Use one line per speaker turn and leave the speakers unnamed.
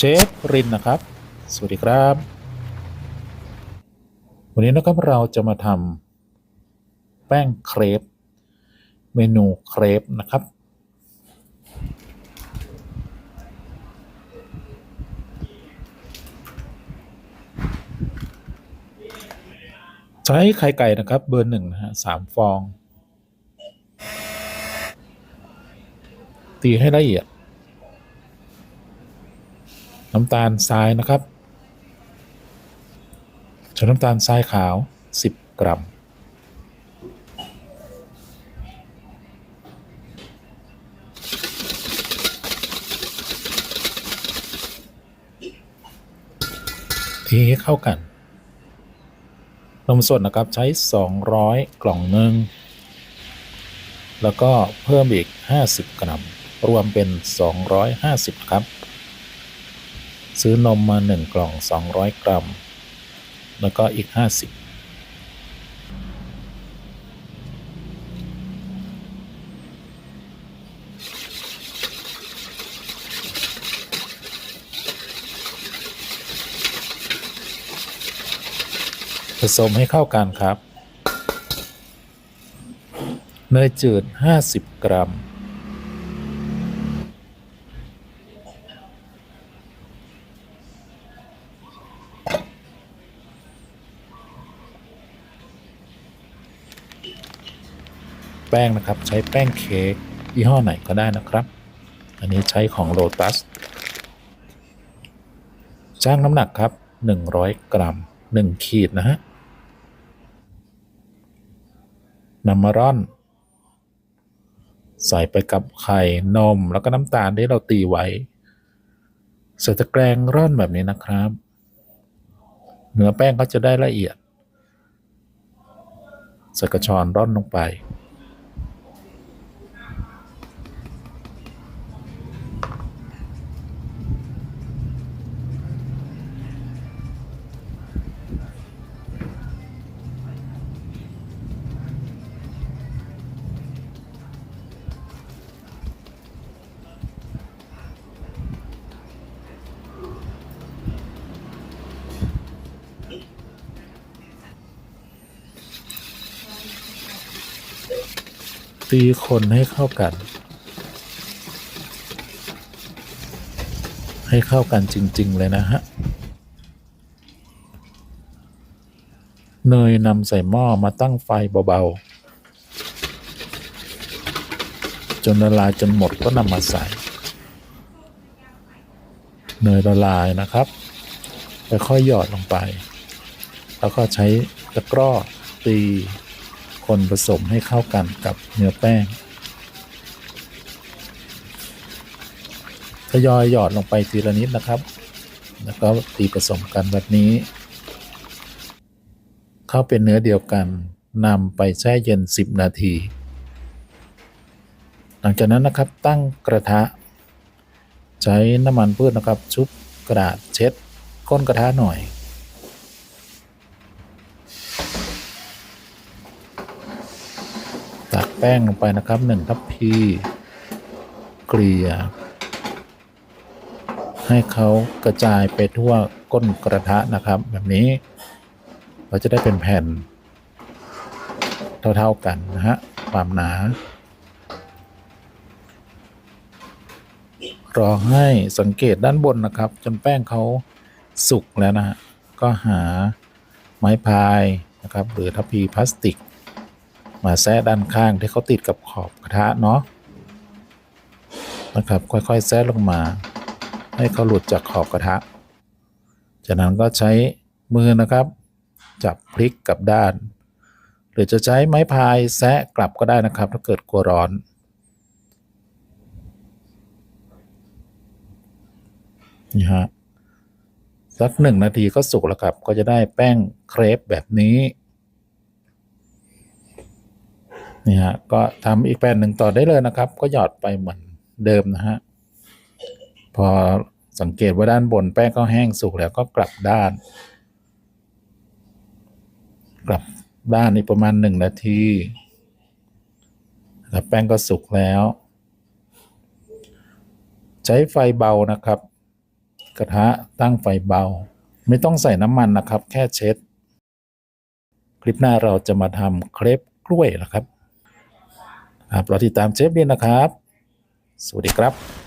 เชฟรินนะครับ สวัสดีครับ วันนี้นะครับเราจะมาทำแป้งเครปเมนูเครปนะครับ ใช้ไข่ไก่นะครับเบอร์หนึ่งนะฮะสามฟอง ตีให้ละเอียด น้ำตาลทรายนะครับช้น้ำตาลทรายขาว 10 กรัม ทีให้เข้ากัน นมสดนะครับใช้ 200 กล่องหนึ่ง แล้วก็เพิ่มอีก 50 กรัม รวมเป็น 250 ครับ ซื้อนมมา 1 กล่อง 200 กรัม แล้วก็อีก 50ผสมให้เข้ากันครับ เนยจืด 50 กรัม แป้งนะครับ ใช้แป้งเค้กยี่ห้อไหนก็ได้นะครับ อันนี้ใช้ของโ o ตัสจ้างน้ำหนักครับ 100 กรัม 1 ขีดนะฮะนำมาร่อน ใส่ไปกับไข่นมแล้วก็น้ำตาลที่เราตีไว้ใส่ตะแกรงร่อนแบบนี้นะครับ เนื้อแป้งก็จะได้ละเอียดใส่กระชอนร่อนลงไป ตีคนให้เข้ากัน ให้เข้ากันจริง ๆ เลยนะฮะ เนยนำใส่หม้อมาตั้งไฟเบา ๆ จนละลายจนหมดก็นำมาใส่ เนยละลายนะครับค่อยหยอดลงไป แล้วก็ใช้ตะกร้อตี คนผสมให้เข้ากันกับเนื้อแป้งทยอยหยอดลงไปทีละนิดนะครับ แล้วก็ตีผสมกันแบบนี้ เข้าเป็นเนื้อเดียวกันนำไปแช่เย็น 10 นาที หลังจากนั้นนะครับตั้งกระทะ ใช้น้ำมันพืชนะครับ ชุบกระดาษเช็ดก้นกระทะหน่อย ตัก แป้งลงไปนะครับหนึ่งทัพพีเกลี่ย ให้เขากระจายไปทั่วก้นกระทะนะครับ แบบนี้ เราจะได้เป็นแผ่น เท่า ๆกันนะฮะความหนา รอให้สังเกตด้านบนนะครับ จนแป้งเขาสุกแล้วนะฮะก็หาไม้พายนะครับ หรือทัพพีพลาสติก มาแซะด้านข้างที่เขาติดกับขอบกระทะเนาะนะครับ ค่อยๆแซะลงมา ให้เขาหลุดจากขอบกระทะ จากนั้นก็ใช้มือนะครับ จับพลิกกลับด้าน หรือจะใช้ไม้พายแซะกลับก็ได้นะครับ ถ้าเกิดกลัวร้อนนี่ฮะสักหนึ่งนาทีก็สุกแล้วครับ ก็จะได้แป้งเครปแบบนี้ นี่ฮะก็ทำอีกแผ่นหนึ่งต่อได้เลยนะครับ ก็หยอดไปเหมือนเดิมนะฮะพอสังเกตว่าด้านบนแป้งก็แห้งสุกแล้วก็กลับด้าน กลับด้านนี้ประมาณหนึ่งนาทีนะครับแป้งก็สุกแล้ว ใช้ไฟเบานะครับ กระทะตั้งไฟเบา ไม่ต้องใส่น้ำมันนะครับ แค่เช็ด คลิปหน้าเราจะมาทำเครปกล้วยนะครับ ครับเราติดตามเชฟดีนะครับ สวัสดีครับ